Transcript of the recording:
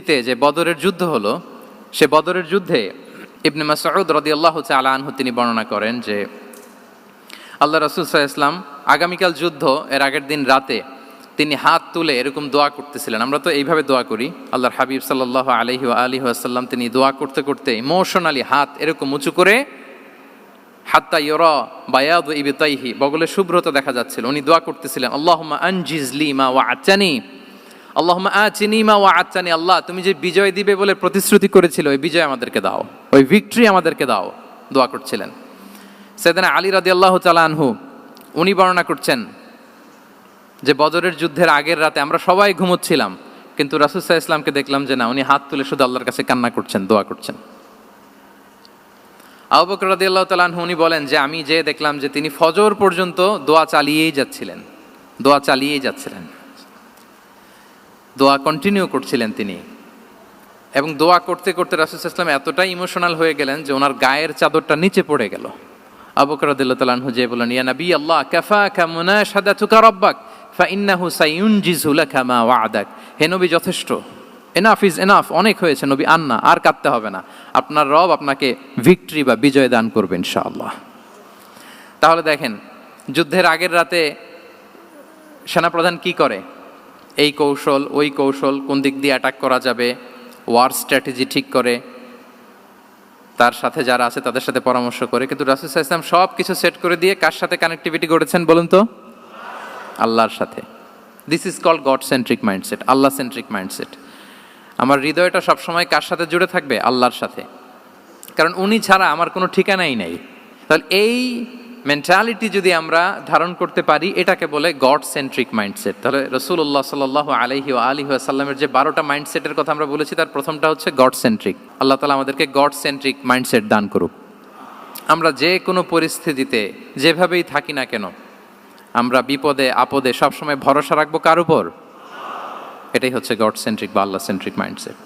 তে যে বদরের যুদ্ধ হলো, সে বদরের যুদ্ধে ইবনে মাসউদ রাদিয়াল্লাহু তাআলা আনহু তিনি বর্ণনা করেন যে, আল্লাহ রাসূল ইসলাম আগামীকাল যুদ্ধ এর আগের দিন রাতে তিনি হাত তুলে এরকম দোয়া করতেছিলেন। আমরা তো এইভাবে দোয়া করি। আল্লাহর হাবিব ওয়া আলিহি ওয়াসাল্লাম তিনি দোয়া করতে করতে ইমোশনালি হাত এরকম উঁচু করে, হাত্তা ইয়রা বায়াদ ইবিতাইহি বগলে শুভ্রতা দেখা যাচ্ছিল। উনি দোয়া করতেছিলেন, আল্লাহুম্মা আনজিজলি মা ওয়া আচানি আল্লাহুম্মা আচিনি মা ওয়া আচানি আল্লাহ, তুমি যে বিজয় দিবে বলে প্রতিশ্রুতি করেছিল, ওই বিজয় আমাদেরকে দাও। ওই ভিক্টরি আমাদেরকে দাও, দোয়া করছিলেন। সেদিন আলী রাদি আল্লাহ আনহু, উনি বর্ণনা করছেন যে বদরের যুদ্ধের আগের রাতে আমরা সবাই ঘুমোচ্ছিলাম, কিন্তু রাসুসাহ ইসলামকে দেখলাম যে না, উনি হাত তুলে শুধু আল্লাহর কাছে কান্না করছেন, দোয়া করছেন। আবু বকর রাদিয়াল্লাহু তাআলা আনহু, উনি বলেন যে আমি যে দেখলাম যে তিনি ফজর পর্যন্ত দোয়া চালিয়েই যাচ্ছিলেন, দোয়া চালিয়েই যাচ্ছিলেন। দোয়া কন্টিনিউ করছিলেন তিনি। এবং দোয়া করতে করতে রাসুল ইসলাম এতটাই ইমোশনাল হয়ে গেলেন যে ওনার গায়ের চাদরটা নিচে পড়ে গেল। আবু বকর রাদিয়াল্লাহু তাআলা আনহু যে বলেন ইয়া নবী, আল্লাহ, কাফাকা মুনাশাদাতুকা রাব্বাক, ফাইন্নাহু সাইউনজিজু লাকা মা ওয়া'দাক। হে নবী, যথেষ্ট। এনাফ ইজ এনাফ অনেক হয়েছে নবী আন্না আর কাঁদতে হবে না। আপনার রব আপনাকে ভিক্টরি বা বিজয় দান করবে ইনশাআল্লাহ। তাহলে দেখেন, যুদ্ধের আগের রাতে সেনাপ্রধান কি করে? এই কৌশল, ওই কৌশল কোন দিক দিয়ে অ্যাটাক করা যাবে ওয়ার স্ট্র্যাটেজি ঠিক করে, তার সাথে যারা আছে তাদের সাথে পরামর্শ করে। কিন্তু রাসুল ইসলাম সব কিছু সেট করে দিয়ে কার সাথে কানেক্টিভিটি করেছেন বলুন তো? আল্লাহর সাথে। This is call God centric mindset Allah centric mindset আমার হৃদয়টা সবসময় কার সাথে জুড়ে থাকবে? আল্লাহর সাথে। কারণ উনি ছাড়া আমার কোনো ঠিকানাই নেই। তাহলে এই মেন্টালিটি যদি আমরা ধারণ করতে পারি, এটাকে বলে গড সেন্ট্রিক মাইন্ডসেট তাহলে রসুল্লাহ সাল আলহি ও আলী আসাল্লামের যে বারোটা মাইন্ডসেটের কথা আমরা বলেছি, তার প্রথমটা হচ্ছে গড সেন্ট্রিক আল্লাহ তালা আমাদেরকে গড সেন্ট্রিক মাইন্ডসেট দান করুক। আমরা যে কোনো পরিস্থিতিতে যেভাবেই থাকি না কেন, আমরা বিপদে, আপদে সবসময় ভরসা রাখব কার উপর? এটাই হচ্ছে গড সেন্ট্রিক বা আল্লাহ সেন্ট্রিক মাইন্ডসেট